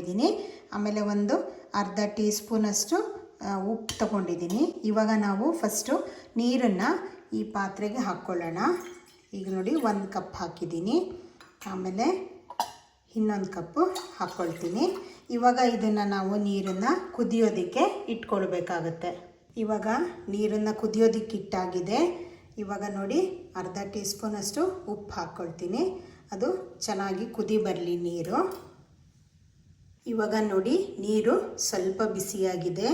ಇದ್ದೀನಿ ಆಮೇಲೆ ಒಂದು ಅರ್ಧ ಟೀ ಸ್ಪೂನಷ್ಟು ಉಪ್ಪು ತಗೊಂಡಿದ್ದೀನಿ. ಇವಾಗ ನಾವು ಫಸ್ಟು ನೀರನ್ನು ಈ ಪಾತ್ರೆಗೆ ಹಾಕ್ಕೊಳ್ಳೋಣ. ಈಗ ನೋಡಿ ಒಂದು ಕಪ್ ಹಾಕಿದ್ದೀನಿ. ಆಮೇಲೆ ಇನ್ನೊಂದು ಕಪ್ಪು ಹಾಕ್ಕೊಳ್ತೀನಿ. ಇವಾಗ ಇದನ್ನು ನಾವು ನೀರನ್ನು ಕುದಿಯೋದಕ್ಕೆ ಇಟ್ಕೊಳ್ಬೇಕಾಗತ್ತೆ. ಇವಾಗ ನೀರನ್ನು ಕುದಿಯೋದಕ್ಕೆ ಇಟ್ಟಾಗಿದೆ ಇವಾಗ ನೋಡಿ ಅರ್ಧ ಟೀ ಸ್ಪೂನಷ್ಟು ಉಪ್ಪು ಹಾಕ್ಕೊಳ್ತೀನಿ. ಅದು ಚೆನ್ನಾಗಿ ಕುದಿ ಬರಲಿ ನೀರು. ಇವಾಗ ನೋಡಿ, ನೀರು ಸ್ವಲ್ಪ ಬಿಸಿಯಾಗಿದೆ.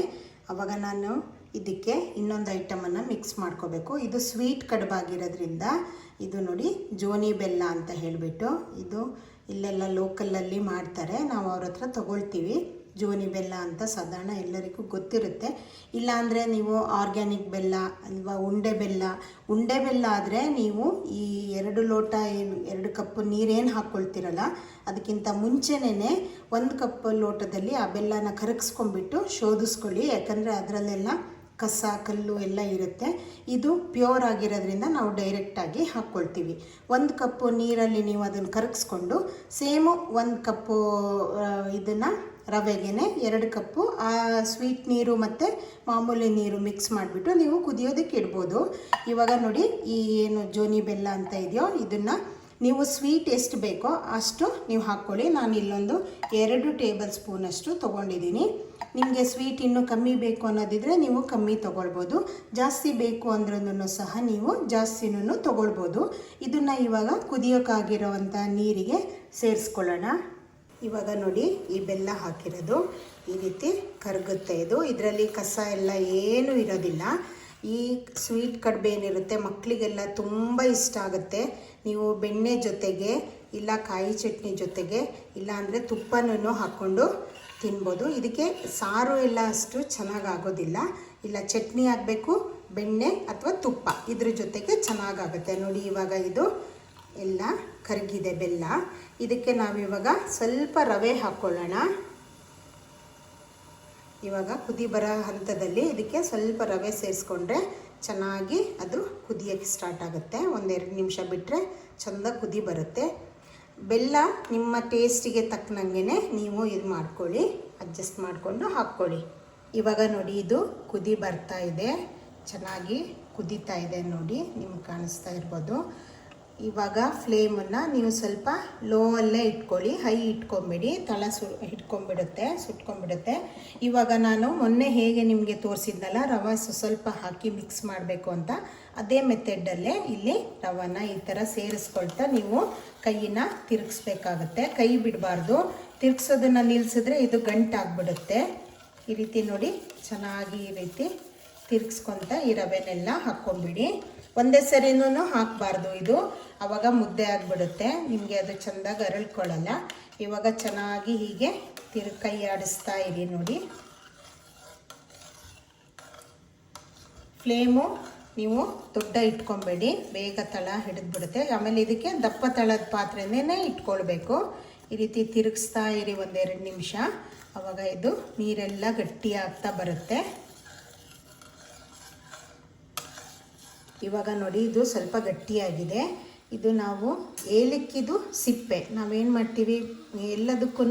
ಆವಾಗ ನಾನು ಇದಕ್ಕೆ ಇನ್ನೊಂದು ಐಟಮನ್ನು ಮಿಕ್ಸ್ ಮಾಡ್ಕೋಬೇಕು. ಇದು ಸ್ವೀಟ್ ಕಡುಬಾಗಿರೋದ್ರಿಂದ ಇದು ನೋಡಿ ಜೋನಿ ಬೆಲ್ಲ ಅಂತ ಹೇಳಿಬಿಟ್ಟು ಇದು ಇಲ್ಲೆಲ್ಲ ಲೋಕಲಲ್ಲಿ ಮಾಡ್ತಾರೆ. ನಾವು ಅವ್ರ ಹತ್ರ ತೊಗೊಳ್ತೀವಿ. ಜೋನಿ ಬೆಲ್ಲ ಅಂತ ಸಾಧಾರಣ ಎಲ್ಲರಿಗೂ ಗೊತ್ತಿರುತ್ತೆ. ಇಲ್ಲಾಂದರೆ ನೀವು ಆರ್ಗ್ಯಾನಿಕ್ ಬೆಲ್ಲ ಅಥವಾ ಉಂಡೆ ಬೆಲ್ಲ. ಉಂಡೆ ಬೆಲ್ಲ ಆದರೆ ನೀವು ಈ ಎರಡು ಲೋಟ ಏನು, ಎರಡು ಕಪ್ ನೀರೇನು ಹಾಕ್ಕೊಳ್ತಿರಲ್ಲ ಅದಕ್ಕಿಂತ ಮುಂಚೆನೇ ಒಂದು ಕಪ್ ಲೋಟದಲ್ಲಿ ಆ ಬೆಲ್ಲನ ಕರಗಿಸ್ಕೊಂಡ್ಬಿಟ್ಟು ಶೋಧಿಸ್ಕೊಳ್ಳಿ. ಯಾಕಂದರೆ ಅದರಲ್ಲೆಲ್ಲ ಕಸ, ಕಲ್ಲು ಎಲ್ಲ ಇರುತ್ತೆ. ಇದು ಪ್ಯೂರ್ ಆಗಿರೋದ್ರಿಂದ ನಾವು ಡೈರೆಕ್ಟಾಗಿ ಹಾಕ್ಕೊಳ್ತೀವಿ ಒಂದು ಕಪ್ಪು ನೀರಲ್ಲಿ ನೀವು ಅದನ್ನು ಕರಗಿಸ್ಕೊಂಡು ಸೇಮು ಒಂದು ಕಪ್ಪು ಇದನ್ನು ರವೆಗೆ ಎರಡು ಕಪ್ಪು, ಆ ಸ್ವೀಟ್ ನೀರು ಮತ್ತು ಮಾಮೂಲಿ ನೀರು ಮಿಕ್ಸ್ ಮಾಡಿಬಿಟ್ಟು ನೀವು ಕುದಿಯೋದಕ್ಕೆ ಇಡ್ಬೋದು. ಇವಾಗ ನೋಡಿ ಈ ಏನು ಜೋನಿ ಬೆಲ್ಲ ಅಂತ ಇದೆಯೋ, ಇದನ್ನು ನೀವು ಸ್ವೀಟ್ ಎಷ್ಟು ಬೇಕೋ ಅಷ್ಟು ನೀವು ಹಾಕ್ಕೊಳ್ಳಿ. ನಾನು ಇಲ್ಲೊಂದು ಎರಡು ಟೇಬಲ್ ಸ್ಪೂನಷ್ಟು ತೊಗೊಂಡಿದ್ದೀನಿ. ನಿಮಗೆ ಸ್ವೀಟ್ ಇನ್ನೂ ಕಮ್ಮಿ ಬೇಕು ಅನ್ನೋದಿದ್ರೆ ನೀವು ಕಮ್ಮಿ ತೊಗೊಳ್ಬೋದು. ಜಾಸ್ತಿ ಬೇಕು ಅಂದ್ರೂ ಸಹ ನೀವು ಜಾಸ್ತಿನೂ ತೊಗೊಳ್ಬೋದು. ಇದನ್ನು ಇವಾಗ ಕುದಿಯೋಕ್ಕಾಗಿರೋವಂಥ ನೀರಿಗೆ ಸೇರಿಸ್ಕೊಳ್ಳೋಣ. ಇವಾಗ ನೋಡಿ ಈ ಬೆಲ್ಲ ಹಾಕಿರೋದು. ಈ ರೀತಿ ಕರಗುತ್ತೆ ಇದು. ಇದರಲ್ಲಿ ಕಸ ಎಲ್ಲ ಏನೂ ಇರೋದಿಲ್ಲ. ಈ ಸ್ವೀಟ್ ಕಡುಬು ಏನಿರುತ್ತೆ ಮಕ್ಕಳಿಗೆಲ್ಲ ತುಂಬ ಇಷ್ಟ ಆಗುತ್ತೆ. ನೀವು ಬೆಣ್ಣೆ ಜೊತೆಗೆ ಇಲ್ಲ ಕಾಯಿ ಚಟ್ನಿ ಜೊತೆಗೆ ಇಲ್ಲ ಅಂದರೆ ತುಪ್ಪನೂ ಹಾಕ್ಕೊಂಡು ತಿನ್ಬೋದು. ಇದಕ್ಕೆ ಸಾರು ಎಲ್ಲ ಅಷ್ಟು ಚೆನ್ನಾಗಿ ಆಗೋದಿಲ್ಲ ಇಲ್ಲ ಚಟ್ನಿ ಆಗಬೇಕು, ಬೆಣ್ಣೆ ಅಥವಾ ತುಪ್ಪ ಇದ್ರ ಜೊತೆಗೆ ಚೆನ್ನಾಗಾಗುತ್ತೆ. ನೋಡಿ ಇವಾಗ ಇದು ಎಲ್ಲ ಕರಗಿದೆ ಬೆಲ್ಲ. ಇದಕ್ಕೆ ನಾವಿವಾಗ ಸ್ವಲ್ಪ ರವೆ ಹಾಕ್ಕೊಳ್ಳೋಣ ಇವಾಗ ಕುದಿ ಬರೋ ಹಂತದಲ್ಲಿ ಇದಕ್ಕೆ ಸ್ವಲ್ಪ ರವೆ ಸೇರಿಸ್ಕೊಂಡ್ರೆ ಚೆನ್ನಾಗಿ ಅದು ಕುದಿಯೋಕ್ಕೆ ಸ್ಟಾರ್ಟ್ ಆಗುತ್ತೆ. ಒಂದೆರಡು ನಿಮಿಷ ಬಿಟ್ಟರೆ ಚೆಂದ ಕುದಿ ಬರುತ್ತೆ. ಬೆಲ್ಲ ನಿಮ್ಮ ಟೇಸ್ಟಿಗೆ ತಕ್ಕನಂಗೆ ನೀವು ಇದು ಮಾಡ್ಕೊಳ್ಳಿ. ಅಡ್ಜಸ್ಟ್ ಮಾಡಿಕೊಂಡು ಹಾಕ್ಕೊಳ್ಳಿ ಇವಾಗ ನೋಡಿ ಇದು ಕುದಿ ಬರ್ತಾ ಇದೆ. ಚೆನ್ನಾಗಿ ಕುದೀತಾ ಇದೆ ನೋಡಿ, ನಿಮ್ಗೆ ಕಾಣಿಸ್ತಾ ಇರ್ಬೋದು. ಇವಾಗ ಫ್ಲೇಮನ್ನು ನೀವು ಸ್ವಲ್ಪ ಲೋ ಅಲ್ಲೇ ಇಟ್ಕೊಳ್ಳಿ ಹೈ ಇಟ್ಕೊಂಬಿಡಿ, ತಳ ಸು, ಇಟ್ಕೊಂಬಿಡುತ್ತೆ, ಸುಟ್ಕೊಂಬಿಡುತ್ತೆ. ಇವಾಗ ನಾನು ಮೊನ್ನೆ ಹೇಗೆ ನಿಮಗೆ ತೋರಿಸಿದ್ನಲ್ಲ, ರವೆ ಸ್ವ- ಸ್ವಲ್ಪ ಹಾಕಿ ಮಿಕ್ಸ್ ಮಾಡಬೇಕು ಅಂತ, ಅದೇ ಮೆಥಡಲ್ಲೇ ಇಲ್ಲಿ ರವನ ಈ ಥರ ಸೇರಿಸ್ಕೊಳ್ತಾ ನೀವು ಕೈಯಿನ ತಿರುಗಿಸ್ಬೇಕಾಗತ್ತೆ. ಕೈ ಬಿಡಬಾರ್ದು. ತಿರುಗ್ಸೋದನ್ನು ನಿಲ್ಲಿಸಿದ್ರೆ ಇದು ಗಂಟಾಗ್ಬಿಡುತ್ತೆ. ಈ ರೀತಿ ನೋಡಿ, ಚೆನ್ನಾಗಿ ಈ ರೀತಿ ತಿರ್ಗಿಸ್ಕೊತ ಈ ರವೆನೆಲ್ಲ ಹಾಕ್ಕೊಂಬಿಡಿ. ಒಂದೇ ಸರಿನೂ ಹಾಕಬಾರ್ದು ಇದು. ಆವಾಗ ಮುದ್ದೆ ಆಗಿಬಿಡುತ್ತೆ. ನಿಮಗೆ ಅದು ಚೆಂದಾಗಿ ಅರಳ್ಕೊಳ್ಳಲ್ಲ. ಇವಾಗ ಚೆನ್ನಾಗಿ ಹೀಗೆ ತಿರು ಕೈ ಆಡಿಸ್ತಾ ಇರಿ ನೋಡಿ. ಫ್ಲೇಮು ನೀವು ದೊಡ್ಡ ಇಟ್ಕೊಬೇಡಿ. ಬೇಗ ತಳ ಹಿಡಿದ್ಬಿಡುತ್ತೆ. ಆಮೇಲೆ ಇದಕ್ಕೆ ದಪ್ಪ ತಳದ ಪಾತ್ರೆನೇ ಇಟ್ಕೊಳ್ಬೇಕು. ಈ ರೀತಿ ತಿರುಗಿಸ್ತಾ ಇರಿ ಒಂದೆರಡು ನಿಮಿಷ. ಆವಾಗ ಇದು ನೀರೆಲ್ಲ ಗಟ್ಟಿ ಆಗ್ತಾ ಬರುತ್ತೆ. ಇವಾಗ ನೋಡಿ, ಇದು ಸ್ವಲ್ಪ ಗಟ್ಟಿಯಾಗಿದೆ. ಇದು ನಾವು ಏಲಕ್ಕಿದು ಸಿಪ್ಪೆ. ನಾವೇನು ಮಾಡ್ತೀವಿ? ಎಲ್ಲದಕ್ಕೂ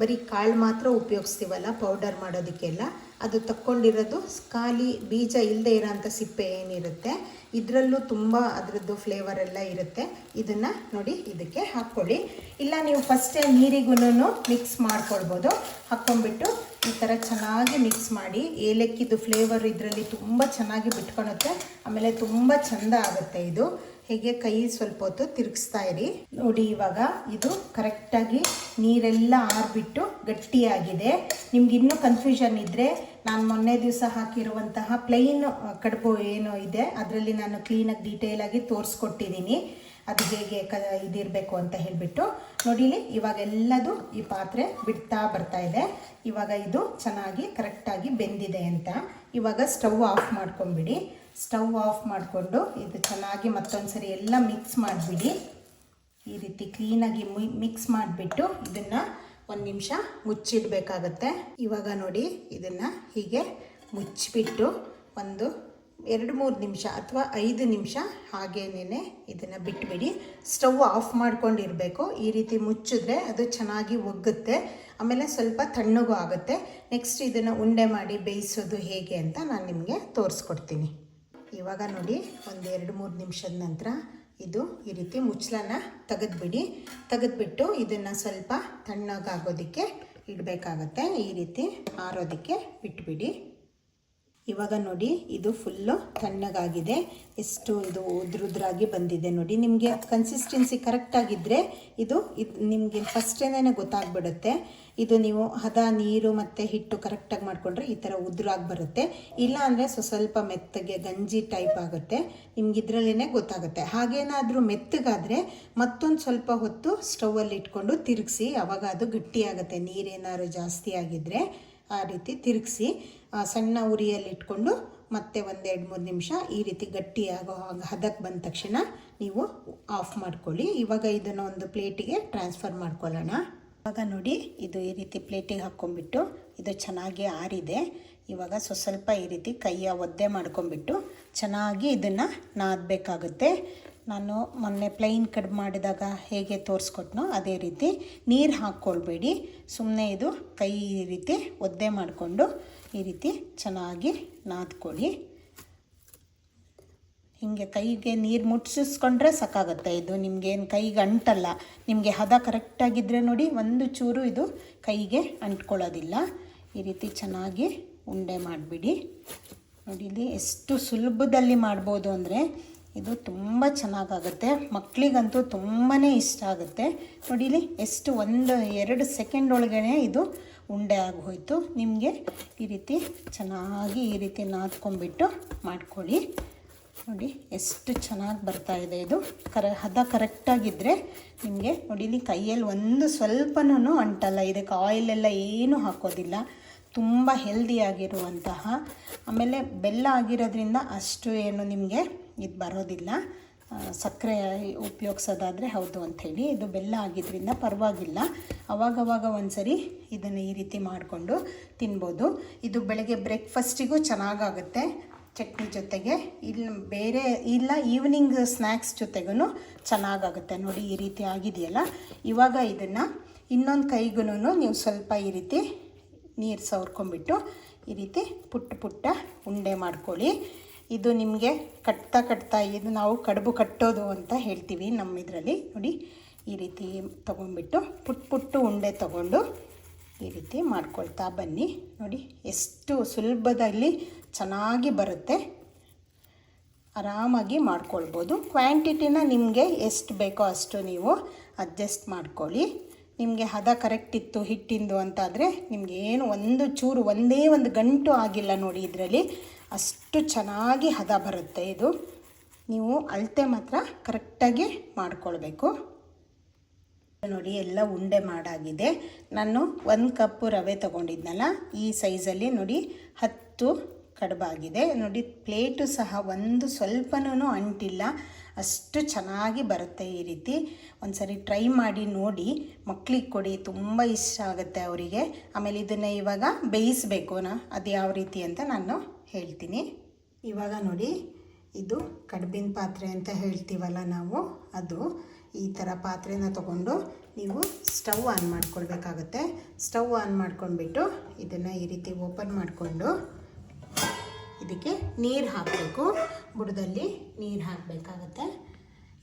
ಬರೀ ಕಾಳು ಮಾತ್ರ ಉಪಯೋಗಿಸ್ತೀವಲ್ಲ ಪೌಡರ್ ಮಾಡೋದಕ್ಕೆಲ್ಲ. ಅದು ತಕ್ಕೊಂಡಿರೋದು ಖಾಲಿ ಬೀಜ ಇಲ್ಲದೆ ಇರೋಂಥ ಸಿಪ್ಪೆ ಏನಿರುತ್ತೆ. ಇದರಲ್ಲೂ ತುಂಬ ಅದರದ್ದು ಫ್ಲೇವರ್ ಎಲ್ಲ ಇರುತ್ತೆ. ಇದನ್ನು ನೋಡಿ ಇದಕ್ಕೆ ಹಾಕ್ಕೊಳ್ಳಿ. ಇಲ್ಲ ನೀವು ಫಸ್ಟೇ ನೀರಿಗೂ ಮಿಕ್ಸ್ ಮಾಡ್ಕೊಳ್ಬೋದು. ಹಾಕ್ಕೊಂಡ್ಬಿಟ್ಟು ಈ ಥರ ಚೆನ್ನಾಗಿ ಮಿಕ್ಸ್ ಮಾಡಿ. ಏಲಕ್ಕಿದು ಫ್ಲೇವರ್ ಇದರಲ್ಲಿ ತುಂಬ ಚೆನ್ನಾಗಿ ಬಿಟ್ಕೊಳುತ್ತೆ ಆಮೇಲೆ ತುಂಬ ಚೆಂದ ಆಗುತ್ತೆ ಇದು. ಹೀಗೆ ಕೈ ಸ್ವಲ್ಪ ಹೊತ್ತು ತಿರುಗಿಸ್ತಾ ಇರಿ. ನೋಡಿ, ಇವಾಗ ಇದು ಕರೆಕ್ಟಾಗಿ ನೀರೆಲ್ಲ ಆರಿಬಿಟ್ಟು ಗಟ್ಟಿಯಾಗಿದೆ. ನಿಮ್ಗೆ ಇನ್ನೂ ಕನ್ಫ್ಯೂಷನ್ ಇದ್ದರೆ ನಾನು ಮೊನ್ನೆ ದಿವಸ ಹಾಕಿರುವಂತಹ ಪ್ಲೈನ್ ಕಡುಬು ಏನೋ ಇದೆ, ಅದರಲ್ಲಿ ನಾನು ಕ್ಲೀನಾಗಿ ಡೀಟೇಲಾಗಿ ತೋರಿಸ್ಕೊಟ್ಟಿದ್ದೀನಿ ಅದು ಹೇಗೆ ಕ, ಇದಿರಬೇಕು ಅಂತ ಹೇಳಿಬಿಟ್ಟು. ನೋಡಿಲಿ ಇವಾಗ ಎಲ್ಲದು ಈ ಪಾತ್ರೆ ಬಿಡ್ತಾ ಬರ್ತಾ ಇದೆ. ಇವಾಗ ಇದು ಚೆನ್ನಾಗಿ ಕರೆಕ್ಟಾಗಿ ಬೆಂದಿದೆ ಅಂತ. ಇವಾಗ ಸ್ಟವ್ ಆಫ್ ಮಾಡ್ಕೊಂಬಿಡಿ. ಸ್ಟವ್ ಆಫ್ ಮಾಡಿಕೊಂಡು ಇದು ಚೆನ್ನಾಗಿ ಮತ್ತೊಂದು ಸರಿ ಎಲ್ಲ ಮಿಕ್ಸ್ ಮಾಡಿಬಿಡಿ. ಈ ರೀತಿ ಕ್ಲೀನಾಗಿ ಮಿಕ್ಸ್ ಮಾಡಿಬಿಟ್ಟು ಇದನ್ನು ಒಂದು ನಿಮಿಷ ಮುಚ್ಚಿಡಬೇಕಾಗತ್ತೆ. ಇವಾಗ ನೋಡಿ ಇದನ್ನು ಹೀಗೆ ಮುಚ್ಚಿಬಿಟ್ಟು ಒಂದು ಎರಡು ಮೂರು ನಿಮಿಷ ಅಥವಾ ಐದು ನಿಮಿಷ ಹಾಗೇನೇ ಇದನ್ನು ಬಿಟ್ಬಿಡಿ. ಸ್ಟವ್ ಆಫ್ ಮಾಡ್ಕೊಂಡಿರಬೇಕು. ಈ ರೀತಿ ಮುಚ್ಚಿದ್ರೆ ಅದು ಚೆನ್ನಾಗಿ ಒಗ್ಗುತ್ತೆ. ಆಮೇಲೆ ಸ್ವಲ್ಪ ತಣ್ಣಗೂ ಆಗುತ್ತೆ. ನೆಕ್ಸ್ಟ್ ಇದನ್ನು ಉಂಡೆ ಮಾಡಿ ಬೇಯಿಸೋದು ಹೇಗೆ ಅಂತ ನಾನು ನಿಮಗೆ ತೋರಿಸ್ಕೊಡ್ತೀನಿ. ಇವಾಗ ನೋಡಿ, ಒಂದು ಎರಡು ಮೂರು ನಿಮಿಷದ ನಂತರ ಇದು ಈ ರೀತಿ ಮುಚ್ಚಲನ್ನ ತೆಗೆದ್ಬಿಡಿ. ತೆಗೆದ್ಬಿಟ್ಟು ಇದನ್ನು ಸ್ವಲ್ಪ ತಣ್ಣಗಾಗೋದಕ್ಕೆ ಇಡಬೇಕಾಗತ್ತೆ. ಈ ರೀತಿ ಆರೋದಕ್ಕೆ ಬಿಟ್ಬಿಡಿ ಇವಾಗ ನೋಡಿ, ಇದು ಫುಲ್ಲು ತಣ್ಣಗಾಗಿದೆ. ಎಷ್ಟು ಇದು ಉದ್ರುದ್ರಾಗಿ ಬಂದಿದೆ ನೋಡಿ. ನಿಮಗೆ ಕನ್ಸಿಸ್ಟೆನ್ಸಿ ಕರೆಕ್ಟಾಗಿದ್ದರೆ ಇದು ಇದು ನಿಮಗೆ ಫಸ್ಟೇನೇ ಗೊತ್ತಾಗ್ಬಿಡುತ್ತೆ. ಇದು ನೀವು ಹದ, ನೀರು ಮತ್ತು ಹಿಟ್ಟು ಕರೆಕ್ಟಾಗಿ ಮಾಡಿಕೊಂಡ್ರೆ ಈ ಥರ ಉದ್ರಾಗಿ ಬರುತ್ತೆ. ಇಲ್ಲ ಅಂದರೆ ಸ್ವ ಸ್ವಲ್ಪ ಮೆತ್ತಗೆ ಗಂಜಿ ಟೈಪ್ ಆಗುತ್ತೆ. ನಿಮ್ಗೆ ಇದರಲ್ಲೇ ಗೊತ್ತಾಗುತ್ತೆ. ಹಾಗೇನಾದರೂ ಮೆತ್ತಗಾದರೆ ಮತ್ತೊಂದು ಸ್ವಲ್ಪ ಹೊತ್ತು ಸ್ಟೌವಲ್ಲಿ ಇಟ್ಕೊಂಡು ತಿರುಗಿಸಿ, ಅವಾಗ ಅದು ಗಟ್ಟಿಯಾಗುತ್ತೆ. ನೀರೇನಾದ್ರು ಜಾಸ್ತಿ ಆಗಿದ್ದರೆ ಆ ರೀತಿ ತಿರುಗಿಸಿ ಸಣ್ಣ ಉರಿಯಲ್ಲಿ ಇಟ್ಕೊಂಡು ಮತ್ತೆ ಒಂದೆರಡು ಮೂರು ನಿಮಿಷ ಈ ರೀತಿ ಗಟ್ಟಿಯಾಗೋ ಹದಕ್ಕೆ ಬಂದ ತಕ್ಷಣ ನೀವು ಆಫ್ ಮಾಡ್ಕೊಳ್ಳಿ. ಇವಾಗ ಇದನ್ನು ಒಂದು ಪ್ಲೇಟಿಗೆ ಟ್ರಾನ್ಸ್ಫರ್ ಮಾಡ್ಕೊಳ್ಳೋಣ. ಇವಾಗ ನೋಡಿ, ಇದು ಈ ರೀತಿ ಪ್ಲೇಟಿಗೆ ಹಾಕ್ಕೊಂಬಿಟ್ಟು ಇದು ಚೆನ್ನಾಗಿ ಆರಿದೆ. ಇವಾಗ ಸ್ವಸ್ವಲ್ಪ ಈ ರೀತಿ ಕೈಯ ಒದ್ದೆ ಮಾಡ್ಕೊಂಬಿಟ್ಟು ಚೆನ್ನಾಗಿ ಇದನ್ನು ನಾದಬೇಕಾಗುತ್ತೆ. ನಾನು ಮೊನ್ನೆ ಪ್ಲೈನ್ ಕಡ್ ಮಾಡಿದಾಗ ಹೇಗೆ ತೋರಿಸ್ಕೊಟ್ನೋ ಅದೇ ರೀತಿ ನೀರು ಹಾಕ್ಕೊಳ್ಬೇಡಿ. ಸುಮ್ಮನೆ ಇದು ಕೈ ಈ ರೀತಿ ಒದ್ದೆ ಮಾಡಿಕೊಂಡು ಈ ರೀತಿ ಚೆನ್ನಾಗಿ ನಾದ್ಕೊಳ್ಳಿ. ಹೀಗೆ ಕೈಗೆ ನೀರು ಮುಟ್ಟಿಸ್ಕೊಂಡ್ರೆ ಸಾಕಾಗುತ್ತೆ. ಇದು ನಿಮಗೇನು ಕೈಗೆ ಅಂಟಲ್ಲ ನಿಮಗೆ ಹದ ಕರೆಕ್ಟಾಗಿದ್ದರೆ ನೋಡಿ ಒಂದು ಚೂರು ಇದು ಕೈಗೆ ಅಂಟ್ಕೊಳ್ಳೋದಿಲ್ಲ. ಈ ರೀತಿ ಚೆನ್ನಾಗಿ ಉಂಡೆ ಮಾಡಿಬಿಡಿ. ನೋಡಿ ಇಲ್ಲಿ ಎಷ್ಟು ಸುಲಭದಲ್ಲಿ ಮಾಡ್ಬೋದು ಅಂದರೆ ಇದು ತುಂಬ ಚೆನ್ನಾಗಾಗುತ್ತೆ. ಮಕ್ಕಳಿಗಂತೂ ತುಂಬಾ ಇಷ್ಟ ಆಗುತ್ತೆ. ನೋಡಿಲಿ, ಎಷ್ಟು ಒಂದು, ಎರಡು ಸೆಕೆಂಡ್ ಒಳಗಡೆ ಇದು ಉಂಡೆ ಆಗೋಯ್ತು. ನಿಮಗೆ ಈ ರೀತಿ ಚೆನ್ನಾಗಿ ಈ ರೀತಿ ನಾದ್ಕೊಂಡ್ಬಿಟ್ಟು ಮಾಡ್ಕೊಳ್ಳಿ. ನೋಡಿ, ಎಷ್ಟು ಚೆನ್ನಾಗಿ ಬರ್ತಾ ಇದೆ ಇದು. ಕರ, ಹದ ಕರೆಕ್ಟಾಗಿದ್ದರೆ ನಿಮಗೆ ನೋಡಿಲಿ ಕೈಯಲ್ಲಿ ಒಂದು ಸ್ವಲ್ಪನೂ ಅಂಟಲ್ಲ. ಇದಕ್ಕೆ ಆಯಿಲೆಲ್ಲ ಏನೂ ಹಾಕೋದಿಲ್ಲ. ತುಂಬ ಹೆಲ್ದಿಯಾಗಿರುವಂತಹ ಆಮೇಲೆ ಬೆಲ್ಲ ಆಗಿರೋದ್ರಿಂದ ಅಷ್ಟು ಏನು ನಿಮಗೆ ಇದು ಬರೋದಿಲ್ಲ. ಸಕ್ಕರೆ ಉಪಯೋಗಿಸೋದಾದರೆ ಹೌದು ಅಂಥೇಳಿ ಇದು ಬೆಲ್ಲ ಆಗಿದ್ದರಿಂದ ಪರವಾಗಿಲ್ಲ. ಅವಾಗವಾಗ ಒಂದು ಸರಿ ಇದನ್ನು ಈ ರೀತಿ ಮಾಡಿಕೊಂಡು ತಿನ್ಬೋದು. ಇದು ಬೆಳಗ್ಗೆ ಬ್ರೇಕ್ಫಾಸ್ಟಿಗೂ ಚೆನ್ನಾಗಾಗುತ್ತೆ ಚಟ್ನಿ ಜೊತೆಗೆ. ಇಲ್ಲಿ ಬೇರೆ ಇಲ್ಲ ಈವ್ನಿಂಗ್ ಸ್ನ್ಯಾಕ್ಸ್ ಜೊತೆಗೂ ಚೆನ್ನಾಗಾಗುತ್ತೆ. ನೋಡಿ, ಈ ರೀತಿ ಆಗಿದೆಯಲ್ಲ. ಇವಾಗ ಇದನ್ನು ಇನ್ನೊಂದು ಕೈಗೂ ನೀವು ಸ್ವಲ್ಪ ಈ ರೀತಿ ನೀರು ಸವರ್ಕೊಂಬಿಟ್ಟು ಈ ರೀತಿ ಪುಟ್ಟ ಪುಟ್ಟ ಉಂಡೆ ಮಾಡ್ಕೊಳ್ಳಿ. ಇದು ನಿಮಗೆ ಕಟ್ತಾ ಕಟ್ತಾ ಇದು ನಾವು ಕಡುಬು ಕಟ್ಟೋದು ಅಂತ ಹೇಳ್ತೀವಿ ನಮ್ಮ ಇದರಲ್ಲಿ ನೋಡಿ, ಈ ರೀತಿ ತೊಗೊಂಡ್ಬಿಟ್ಟು ಪುಟ್ ಪುಟ್ಟು ಉಂಡೆ ತೊಗೊಂಡು ಈ ರೀತಿ ಮಾಡ್ಕೊಳ್ತಾ ಬನ್ನಿ. ನೋಡಿ, ಎಷ್ಟು ಸುಲಭದಲ್ಲಿ ಚೆನ್ನಾಗಿ ಬರುತ್ತೆ. ಆರಾಮಾಗಿ ಮಾಡ್ಕೊಳ್ಬೋದು. ಕ್ವಾಂಟಿಟಿನ ನಿಮಗೆ ಎಷ್ಟು ಬೇಕೋ ಅಷ್ಟು ನೀವು ಅಡ್ಜಸ್ಟ್ ಮಾಡ್ಕೊಳ್ಳಿ. ನಿಮಗೆ ಹದ ಕರೆಕ್ಟ್ ಇತ್ತು ಹಿಟ್ಟಿಂದು ಅಂತಾದರೆ ನಿಮಗೆ ಏನು ಒಂದು ಚೂರು ಒಂದೇ ಒಂದು ಗಂಟು ಆಗಿಲ್ಲ ನೋಡಿ ಇದರಲ್ಲಿ. ಅಷ್ಟು ಚೆನ್ನಾಗಿ ಹದ ಬರುತ್ತೆ ಇದು. ನೀವು ಅಳತೆ ಮಾತ್ರ ಕರೆಕ್ಟಾಗಿ ಮಾಡ್ಕೊಳ್ಬೇಕು. ನೋಡಿ, ಎಲ್ಲ ಉಂಡೆ ಮಾಡಾಗಿದೆ. ನಾನು ಒಂದು ಕಪ್ಪು ರವೆ ತೊಗೊಂಡಿದ್ನಲ್ಲ, ಈ ಸೈಜಲ್ಲಿ ನೋಡಿ ಹತ್ತು ಕಡುಬಾಗಿದೆ. ನೋಡಿ ಪ್ಲೇಟು ಸಹ ಒಂದು ಸ್ವಲ್ಪನೂ ಅಂಟಿಲ್ಲ. ಅಷ್ಟು ಚೆನ್ನಾಗಿ ಬರುತ್ತೆ ಈ ರೀತಿ. ಒಂದು ಸರಿ ಟ್ರೈ ಮಾಡಿ ನೋಡಿ. ಮಕ್ಕಳಿಗೆ ಕೊಡಿ, ತುಂಬ ಇಷ್ಟ ಆಗುತ್ತೆ ಅವರಿಗೆ. ಆಮೇಲೆ ಇದನ್ನು ಇವಾಗ ಬೇಯಿಸಬೇಕು ನಾ ಅದು ಯಾವ ರೀತಿ ಅಂತ ನಾನು ಹೇಳ್ತೀನಿ. ಇವಾಗ ನೋಡಿ, ಇದು ಕಡ್ಬಿನ ಪಾತ್ರೆ ಅಂತ ಹೇಳ್ತೀವಲ್ಲ ನಾವು, ಅದು ಈ ಥರ ಪಾತ್ರೆನ ತಗೊಂಡು ನೀವು ಸ್ಟವ್ ಆನ್ ಮಾಡ್ಕೊಳ್ಬೇಕಾಗತ್ತೆ. ಸ್ಟವ್ ಆನ್ ಮಾಡ್ಕೊಂಡ್ಬಿಟ್ಟು ಇದನ್ನು ಈ ರೀತಿ ಓಪನ್ ಮಾಡಿಕೊಂಡು ಇದಕ್ಕೆ ನೀರು ಹಾಕಬೇಕು. ಬುಡದಲ್ಲಿ ನೀರು ಹಾಕಬೇಕಾಗತ್ತೆ.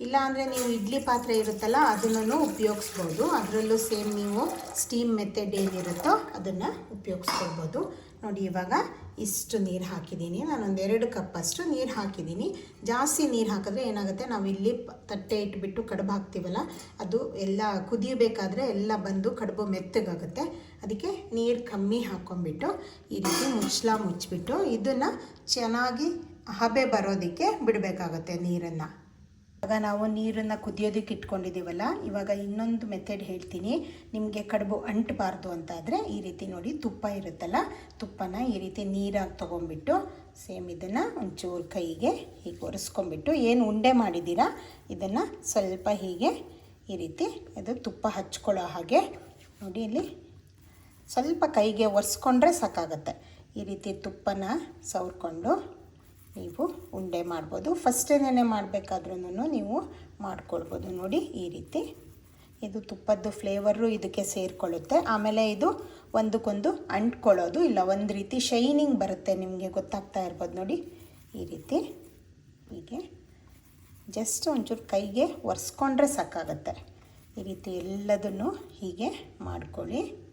ಇಲ್ಲಾಂದರೆ ನೀವು ಇಡ್ಲಿ ಪಾತ್ರೆ ಇರುತ್ತಲ್ಲ, ಅದನ್ನು ಉಪಯೋಗಿಸ್ಬೋದು. ಅದರಲ್ಲೂ ಸೇಮ್ ನೀವು ಸ್ಟೀಮ್ ಮೆಥಡ್ ಏನಿರುತ್ತೋ ಅದನ್ನು ಉಪಯೋಗಿಸ್ಕೊಳ್ಬೋದು. ನೋಡಿ ಇವಾಗ ಇಷ್ಟು ನೀರು ಹಾಕಿದ್ದೀನಿ ನಾನೊಂದು ಎರಡು ಕಪ್ಪಷ್ಟು ನೀರು ಹಾಕಿದ್ದೀನಿ ಜಾಸ್ತಿ ನೀರು ಹಾಕಿದ್ರೆ ಏನಾಗುತ್ತೆ, ನಾವು ಇಲ್ಲಿ ತಟ್ಟೆ ಇಟ್ಬಿಟ್ಟು ಕಡುಬು ಹಾಕ್ತೀವಲ್ಲ, ಅದು ಎಲ್ಲ ಕುದಿಯಬೇಕಾದ್ರೆ ಎಲ್ಲ ಬಂದು ಕಡುಬು ಮೆತ್ತಗಾಗುತ್ತೆ. ಅದಕ್ಕೆ ನೀರು ಕಮ್ಮಿ ಹಾಕ್ಕೊಂಬಿಟ್ಟು ಈ ರೀತಿ ಮುಚ್ಚಲ ಮುಚ್ಚಿಬಿಟ್ಟು ಇದನ್ನು ಚೆನ್ನಾಗಿ ಹಬೆ ಬರೋದಕ್ಕೆ ಬಿಡಬೇಕಾಗತ್ತೆ ನೀರನ್ನು. ಇವಾಗ ನಾವು ನೀರನ್ನು ಕುದಿಯೋದಕ್ಕೆ ಇಟ್ಕೊಂಡಿದ್ದೀವಲ್ಲ, ಇವಾಗ ಇನ್ನೊಂದು ಮೆಥಡ್ ಹೇಳ್ತೀನಿ. ನಿಮಗೆ ಕಡುಬು ಅಂಟಬಾರ್ದು ಅಂತಾದರೆ ಈ ರೀತಿ ನೋಡಿ ತುಪ್ಪ ಇರುತ್ತಲ್ಲ, ತುಪ್ಪನ ಈ ರೀತಿ ನೀರಾಗಿ ತೊಗೊಂಬಿಟ್ಟು ಸೇಮ್ ಇದನ್ನು ಒಂಚೂರು ಕೈಗೆ ಹೀಗೆ ಒರೆಸ್ಕೊಂಬಿಟ್ಟು ಏನು ಉಂಡೆ ಮಾಡಿದ್ದೀರಾ, ಇದನ್ನು ಸ್ವಲ್ಪ ಹೀಗೆ ಈ ರೀತಿ ಅದು ತುಪ್ಪ ಹಚ್ಕೊಳ್ಳೋ ಹಾಗೆ ನೋಡಿ ಇಲ್ಲಿ ಸ್ವಲ್ಪ ಕೈಗೆ ಒರೆಸ್ಕೊಂಡ್ರೆ ಸಾಕಾಗತ್ತೆ. ಈ ರೀತಿ ತುಪ್ಪನ ಸವರ್ಕೊಂಡು ನೀವು ಉಂಡೆ ಮಾಡ್ಬೋದು. ಫಸ್ಟೇನೇ ಮಾಡಬೇಕಾದ್ರೂ ನೀವು ಮಾಡ್ಕೊಳ್ಬೋದು. ನೋಡಿ, ಈ ರೀತಿ. ಇದು ತುಪ್ಪದ್ದು ಫ್ಲೇವರು ಇದಕ್ಕೆ ಸೇರಿಕೊಳ್ಳುತ್ತೆ. ಆಮೇಲೆ ಇದು ಒಂದಕ್ಕೊಂದು ಅಂಟ್ಕೊಳ್ಳೋದು. ಇಲ್ಲ, ಒಂದು ರೀತಿ ಶೈನಿಂಗ್ ಬರುತ್ತೆ ನಿಮಗೆ ಗೊತ್ತಾಗ್ತಾ ಇರ್ಬೋದು. ನೋಡಿ, ಈ ರೀತಿ. ಹೀಗೆ. ಜಸ್ಟ್ ಒಂಚೂರು ಕೈಗೆ ಒರೆಸ್ಕೊಂಡ್ರೆ ಸಾಕಾಗತ್ತೆ. ಈ ರೀತಿ ಎಲ್ಲದನ್ನು ಹೀಗೆ ಮಾಡ್ಕೊಳ್ಳಿ.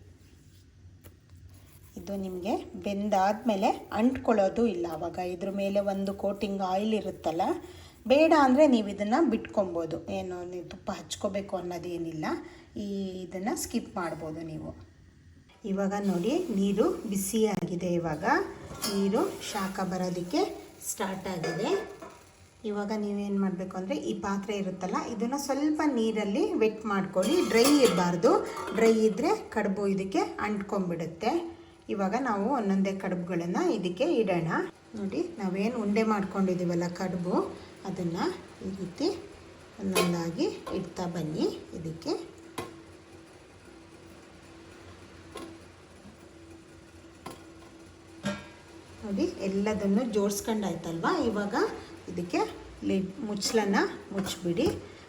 ಇದು ನಿಮಗೆ ಬೆಂದಾದಮೇಲೆ ಅಂಟ್ಕೊಳ್ಳೋದು ಇಲ್ಲ ಆವಾಗ ಇದ್ರ ಮೇಲೆ ಒಂದು ಕೋಟಿಂಗ್ ಆಯಿಲ್ ಇರುತ್ತಲ್ಲ, ಬೇಡ ಅಂದರೆ ನೀವು ಇದನ್ನು ಬಿಟ್ಕೊಬೋದು. ಏನು, ನೀವು ತುಪ್ಪ ಹಚ್ಕೋಬೇಕು ಅನ್ನೋದೇನಿಲ್ಲ. ಈ ಇದನ್ನು ಸ್ಕಿಪ್ ಮಾಡ್ಬೋದು ನೀವು. ಇವಾಗ ನೋಡಿ, ನೀರು ಬಿಸಿಯಾಗಿದೆ ಇವಾಗ. ನೀರು ಶಾಖ ಬರೋದಕ್ಕೆ ಸ್ಟಾರ್ಟ್ ಆಗಿದೆ. ಇವಾಗ ನೀವೇನು ಮಾಡಬೇಕು ಅಂದರೆ, ಈ ಪಾತ್ರೆ ಇರುತ್ತಲ್ಲ, ಇದನ್ನು ಸ್ವಲ್ಪ ನೀರಲ್ಲಿ ವೆಟ್ ಮಾಡ್ಕೊಳ್ಳಿ. ಡ್ರೈ ಇರಬಾರ್ದು. ಡ್ರೈ ಇದ್ದರೆ ಕಡುಬು ಇದಕ್ಕೆ ಅಂಟ್ಕೊಂಡ್ಬಿಡುತ್ತೆ. ಇವಾಗ ನಾವು ಒಂದೊಂದೇ ಕಡುಬುಗಳನ್ನು ಇದಕ್ಕೆ ಇಡೋಣ. ನೋಡಿ, ನಾವೇನು ಉಂಡೆ ಮಾಡ್ಕೊಂಡಿದ್ದೀವಲ್ಲ ಕಡುಬು, ಅದನ್ನು ಈ ರೀತಿ ಒಂದೊಂದಾಗಿ ಇಡ್ತಾ ಬನ್ನಿ ಇದಕ್ಕೆ. ನೋಡಿ, ಎಲ್ಲದನ್ನು ಜೋಡಿಸ್ಕೊಂಡಾಯ್ತಲ್ವಾ? ಇವಾಗ ಇದಕ್ಕೆ ಲಿಡ್ ಮುಚ್ಚಲನ್ನು ಮುಚ್ಚಿಬಿಡಿ.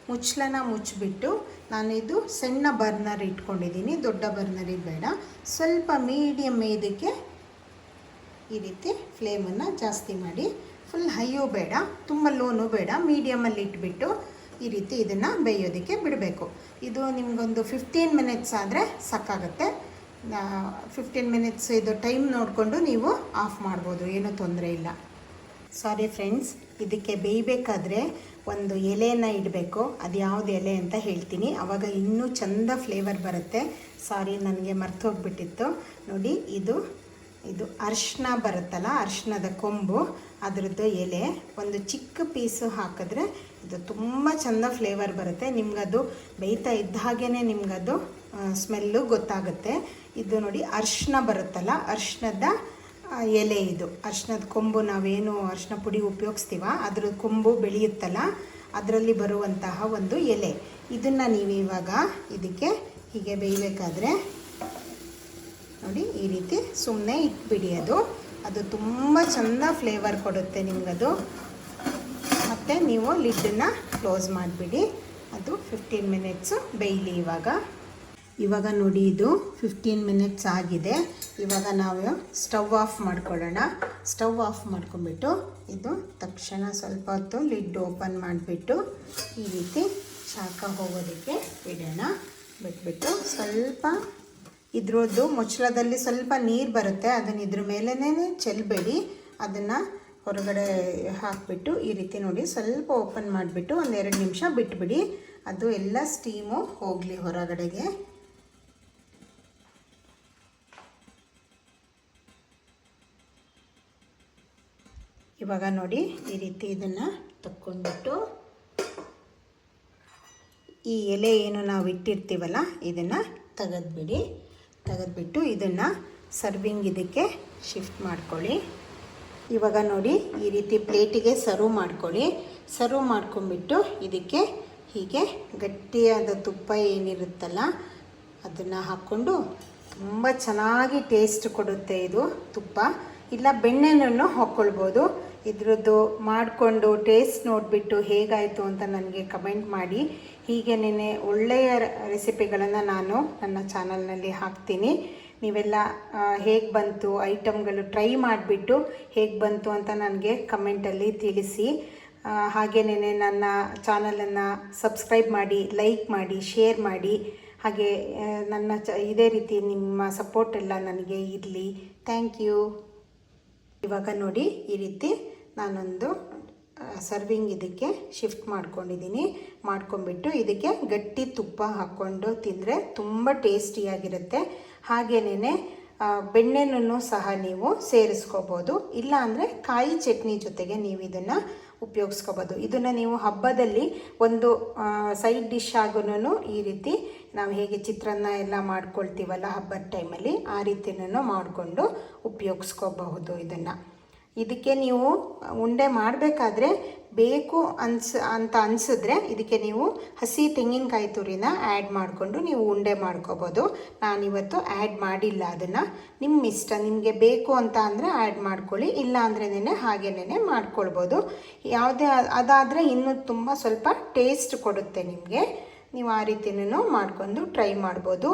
ಮುಚ್ಚಲನ ಮುಚ್ಚಿಬಿಟ್ಟು ನಾನು ಇದು ಸಣ್ಣ ಬರ್ನರ್ ಇಟ್ಕೊಂಡಿದ್ದೀನಿ, ದೊಡ್ಡ ಬರ್ನರ್ ಬೇಡ ಸ್ವಲ್ಪ ಮೀಡಿಯಮ್ ಇದಕ್ಕೆ ಈ ರೀತಿ ಫ್ಲೇಮನ್ನು ಜಾಸ್ತಿ ಮಾಡಿ. ಫುಲ್ ಹೈಯೂ ಬೇಡ, ತುಂಬ ಲೋನು ಬೇಡ ಮೀಡಿಯಮಲ್ಲಿ ಇಟ್ಬಿಟ್ಟು ಈ ರೀತಿ ಇದನ್ನು ಬೇಯೋದಕ್ಕೆ ಬಿಡಬೇಕು. ಇದು ನಿಮಗೊಂದು ಫಿಫ್ಟೀನ್ ಮಿನಿಟ್ಸ್ ಆದರೆ ಸಾಕಾಗುತ್ತೆ. ಫಿಫ್ಟೀನ್ ಮಿನಿಟ್ಸ್ ಇದು ಟೈಮ್ ನೋಡಿಕೊಂಡು ನೀವು ಆಫ್ ಮಾಡ್ಬೋದು, ಏನೂ ತೊಂದರೆ ಇಲ್ಲ. ಸಾರಿ ಫ್ರೆಂಡ್ಸ್ ಇದಕ್ಕೆ ಬೇಯಬೇಕಾದ್ರೆ ಒಂದು ಎಲೆಯನ್ನು ಇಡಬೇಕು. ಅದು ಯಾವುದು ಎಲೆ ಅಂತ ಹೇಳ್ತೀನಿ. ಆವಾಗ ಇನ್ನೂ ಚಂದ ಫ್ಲೇವರ್ ಬರುತ್ತೆ. ಸಾರಿ ನನಗೆ ಮರ್ತೋಗ್ಬಿಟ್ಟಿತ್ತು ನೋಡಿ, ಇದು ಇದು ಅರ್ಶಿನ ಬರುತ್ತಲ್ಲ, ಅರ್ಶಿನದ ಕೊಂಬು, ಅದರದ್ದು ಎಲೆ. ಒಂದು ಚಿಕ್ಕ ಪೀಸು ಹಾಕಿದ್ರೆ ಇದು ತುಂಬ ಚಂದ ಫ್ಲೇವರ್ ಬರುತ್ತೆ. ನಿಮ್ಗದು ಬೇಯ್ತಾ ಇದ್ದ ಹಾಗೇ ನಿಮ್ಗದು ಸ್ಮೆಲ್ಲು ಗೊತ್ತಾಗುತ್ತೆ. ಇದು ನೋಡಿ ಅರ್ಶಿನ ಬರುತ್ತಲ್ಲ, ಅರ್ಶಿನದ ಎಲೆ ಇದು. ಅರ್ಶಿನದ ಕೊಂಬು ನಾವೇನು ಅರ್ಶಿನ ಪುಡಿ ಉಪಯೋಗಿಸ್ತೀವ? ಅದ್ರ ಕೊಂಬು ಬೆಳೆಯುತ್ತಲ್ಲ, ಅದರಲ್ಲಿ ಬರುವಂತಹ ಒಂದು ಎಲೆ. ಇದನ್ನು ನೀವು ಇವಾಗ ಇದಕ್ಕೆ ಹೀಗೆ ಬೇಯಬೇಕಾದ್ರೆ, ನೋಡಿ, ಈ ರೀತಿ ಸುಮ್ಮನೆ ಇಟ್ಬಿಡಿ ಅದು. ಅದು ತುಂಬ ಚೆಂದ ಫ್ಲೇವರ್ ಕೊಡುತ್ತೆ ನಿಮಗದು. ಮತ್ತು ನೀವು ಲಿಡ್ಡನ್ನು ಕ್ಲೋಸ್ ಮಾಡಿಬಿಡಿ. ಅದು ಫಿಫ್ಟೀನ್ ಮಿನಿಟ್ಸು ಬೇಯಲಿ ಇವಾಗ. ಇವಾಗ ನೋಡಿ ಇದು ಫಿಫ್ಟೀನ್ ಮಿನಿಟ್ಸ್ ಆಗಿದೆ. ಇವಾಗ ನಾವು ಸ್ಟವ್ ಆಫ್ ಮಾಡ್ಕೊಳ್ಳೋಣ. ಸ್ಟವ್ ಆಫ್ ಮಾಡ್ಕೊಂಬಿಟ್ಟು ಇದು ತಕ್ಷಣ ಸ್ವಲ್ಪ ಹೊತ್ತು ಲಿಡ್ ಓಪನ್ ಮಾಡಿಬಿಟ್ಟು ಈ ರೀತಿ ಶಾಖ ಹೋಗೋದಕ್ಕೆ ಇಡೋಣ. ಬಿಟ್ಬಿಟ್ಟು ಸ್ವಲ್ಪ ಇದ್ರದ್ದು ಮುಚ್ಚಳದಲ್ಲಿ ಸ್ವಲ್ಪ ನೀರು ಬರುತ್ತೆ. ಅದನ್ನು ಇದ್ರ ಮೇಲೇ ಚೆಲ್ಲಬೇಡಿ ಅದನ್ನು ಹೊರಗಡೆ ಹಾಕಿಬಿಟ್ಟು ಈ ರೀತಿ ನೋಡಿ ಸ್ವಲ್ಪ ಓಪನ್ ಮಾಡಿಬಿಟ್ಟು ಒಂದೆರಡು ನಿಮಿಷ ಬಿಟ್ಬಿಡಿ. ಅದು ಎಲ್ಲ ಸ್ಟೀಮು ಹೋಗಲಿ ಹೊರಗಡೆಗೆ. ಇವಾಗ ನೋಡಿ ಈ ರೀತಿ ಇದನ್ನು ತಕ್ಕೊಂಡ್ಬಿಟ್ಟು ಈ ಎಲೆ ಏನು ನಾವು ಇಟ್ಟಿರ್ತೀವಲ್ಲ, ಇದನ್ನು ತೆಗೆದ್ಬಿಡಿ. ತೆಗೆದ್ಬಿಟ್ಟು ಇದನ್ನು ಸರ್ವಿಂಗ್ ಇದಕ್ಕೆ ಶಿಫ್ಟ್ ಮಾಡ್ಕೊಳ್ಳಿ. ಇವಾಗ ನೋಡಿ ಈ ರೀತಿ ಪ್ಲೇಟಿಗೆ ಸರ್ವ್ ಮಾಡ್ಕೊಳ್ಳಿ. ಸರ್ವ್ ಮಾಡ್ಕೊಂಬಿಟ್ಟು ಇದಕ್ಕೆ ಹೀಗೆ ಗಟ್ಟಿಯಾದ ತುಪ್ಪ ಏನಿರುತ್ತಲ್ಲ, ಅದನ್ನು ಹಾಕ್ಕೊಂಡು ತುಂಬ ಚೆನ್ನಾಗಿ ಟೇಸ್ಟ್ ಕೊಡುತ್ತೆ ಇದು ತುಪ್ಪ. ಇಲ್ಲ ಬೆಣ್ಣೆನೂ ಹಾಕ್ಕೊಳ್ಬೋದು ಇದ್ರದ್ದು ಮಾಡಿಕೊಂಡು ಟೇಸ್ಟ್ ನೋಡಿಬಿಟ್ಟು ಹೇಗಾಯಿತು ಅಂತ ನನಗೆ ಕಮೆಂಟ್ ಮಾಡಿ. ಹೀಗೇನೆ ಒಳ್ಳೆಯ ರೆಸಿಪಿಗಳನ್ನು ನಾನು ನನ್ನ ಚಾನಲ್ನಲ್ಲಿ ಹಾಕ್ತೀನಿ. ನೀವೆಲ್ಲ ಹೇಗೆ ಬಂತು ಐಟಮ್ಗಳು ಟ್ರೈ ಮಾಡಿಬಿಟ್ಟು ಹೇಗೆ ಬಂತು ಅಂತ ನನಗೆ ಕಮೆಂಟಲ್ಲಿ ತಿಳಿಸಿ. ಹಾಗೆಯೇ ನನ್ನ ಚಾನಲನ್ನು ಸಬ್ಸ್ಕ್ರೈಬ್ ಮಾಡಿ ಲೈಕ್ ಮಾಡಿ ಶೇರ್ ಮಾಡಿ. ಹಾಗೆ ನನ್ನ ಚ, ಇದೇ ರೀತಿ ನಿಮ್ಮ ಸಪೋರ್ಟ್ ಎಲ್ಲ ನನಗೆ ಇರಲಿ. ಥ್ಯಾಂಕ್ ಯು ಇವಾಗ ನೋಡಿ ಈ ರೀತಿ ನಾನೊಂದು ಸರ್ವಿಂಗ್ ಇದಕ್ಕೆ ಶಿಫ್ಟ್ ಮಾಡ್ಕೊಂಡಿದ್ದೀನಿ ಮಾಡ್ಕೊಂಬಿಟ್ಟು ಇದಕ್ಕೆ ಗಟ್ಟಿ ತುಪ್ಪ ಹಾಕ್ಕೊಂಡು ತಿಂದರೆ ತುಂಬ ಟೇಸ್ಟಿಯಾಗಿರುತ್ತೆ ಹಾಗೇನೇ ಬೆಣ್ಣೆನೂ ಸಹ ನೀವು ಸೇರಿಸ್ಕೋಬೋದು. ಇಲ್ಲ ಅಂದರೆ ಕಾಯಿ ಚಟ್ನಿ ಜೊತೆಗೆ ನೀವು ಇದನ್ನು ಉಪಯೋಗಿಸ್ಕೋಬೋದು. ಇದನ್ನು ನೀವು ಹಬ್ಬದಲ್ಲಿ ಒಂದು ಸೈಡ್ ಡಿಶ್ ಆಗೂ ಈ ರೀತಿ ನಾವು ಹೇಗೆ ಚಿತ್ರಾನ್ನ ಎಲ್ಲ ಮಾಡ್ಕೊಳ್ತೀವಲ್ಲ ಹಬ್ಬದ ಟೈಮಲ್ಲಿ ಆ ರೀತಿಯೂ ಮಾಡಿಕೊಂಡು ಉಪಯೋಗಿಸ್ಕೋಬಹುದು ಇದನ್ನು. ಇದಕ್ಕೆ ನೀವು ಉಂಡೆ ಮಾಡಬೇಕಾದ್ರೆ ಬೇಕು ಅನ್ಸ್, ಅಂತ ಅನಿಸಿದ್ರೆ ಇದಕ್ಕೆ ನೀವು ಹಸಿ ತೆಂಗಿನಕಾಯಿ ತುರಿನ ಆ್ಯಡ್ ಮಾಡಿಕೊಂಡು ನೀವು ಉಂಡೆ ಮಾಡ್ಕೋಬೋದು. ನಾನಿವತ್ತು ಆ್ಯಡ್ ಮಾಡಿಲ್ಲ ಅದನ್ನು. ನಿಮ್ಮ ಇಷ್ಟ ನಿಮಗೆ ಬೇಕು ಅಂತ ಅಂದರೆ ಆ್ಯಡ್ ಮಾಡ್ಕೊಳ್ಳಿ, ಇಲ್ಲ ಅಂದರೆ ನೆನೆ ಹಾಗೇನೇ ಮಾಡ್ಕೊಳ್ಬೋದು. ಯಾವುದೇ ಅದಾದರೆ ಇನ್ನೂ ತುಂಬ ಸ್ವಲ್ಪ ಟೇಸ್ಟ್ ಕೊಡುತ್ತೆ ನಿಮಗೆ. ನೀವು ಆ ರೀತಿಯೂ ಮಾಡ್ಕೊಂಡು ಟ್ರೈ ಮಾಡ್ಬೋದು.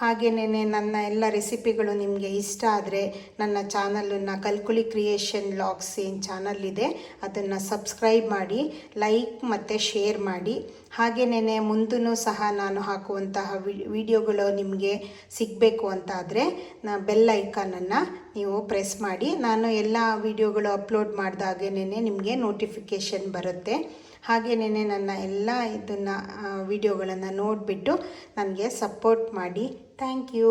ಹಾಗೆಯೇ ನನ್ನ ಎಲ್ಲ ರೆಸಿಪಿಗಳು ನಿಮಗೆ ಇಷ್ಟ ಆದರೆ ನನ್ನ ಚಾನಲನ್ನು ಕಲ್ಕುಳಿ ಕ್ರಿಯೇಷನ್ ಲಾಗ್ಸ್ ಏನು ಚಾನಲ್ ಇದೆ, ಅದನ್ನು ಸಬ್ಸ್ಕ್ರೈಬ್ ಮಾಡಿ ಲೈಕ್ ಮತ್ತು ಶೇರ್ ಮಾಡಿ. ಹಾಗೆಯೇ ಮುಂದೂ ಸಹ ನಾನು ಹಾಕುವಂತಹ ವಿಡಿಯೋಗಳು ನಿಮಗೆ ಸಿಗಬೇಕು ಅಂತಾದರೆ ನಾ ಬೆಲ್ ಐಕಾನನ್ನು ನೀವು ಪ್ರೆಸ್ ಮಾಡಿ. ನಾನು ಎಲ್ಲ ವಿಡಿಯೋಗಳು ಅಪ್ಲೋಡ್ ಮಾಡಿದಾಗೇನೆ ನಿಮಗೆ ನೋಟಿಫಿಕೇಷನ್ ಬರುತ್ತೆ. ಹಾಗೆಯೇ ನನ್ನ ಎಲ್ಲ ಇದನ್ನು ವಿಡಿಯೋಗಳನ್ನು ನೋಡಿಬಿಟ್ಟು ನನಗೆ ಸಪೋರ್ಟ್ ಮಾಡಿ. Thank you